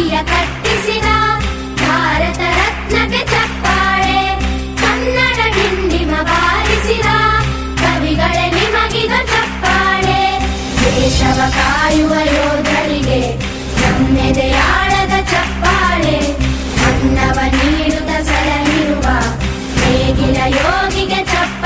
ನುಡಿಯ ಕಟ್ಟಿಸಿದ ಭಾರತ ರತ್ನಕ್ಕೆ ಚಪ್ಪಾಳೆ, ಕನ್ನಡ ಹಿಂಡಿಮ ಬಾರಿಸಿದ ಕವಿಗಳೇ ನಿಮಗಿದ ಚಪ್ಪಾಳೆ. ದೇಶವ ಕಾಯುವ ಯೋಧರಿಗೆ ನಮ್ಮೆದೆಯಾಳದ ಚಪ್ಪಾಳೆ. ಅನ್ನವ ನೀಡುತ್ತ ಸಲಹಿರುವ ಹೇಗಿನ ಯೋಗಿಗೆ ಚಪ್ಪಾಳೆ.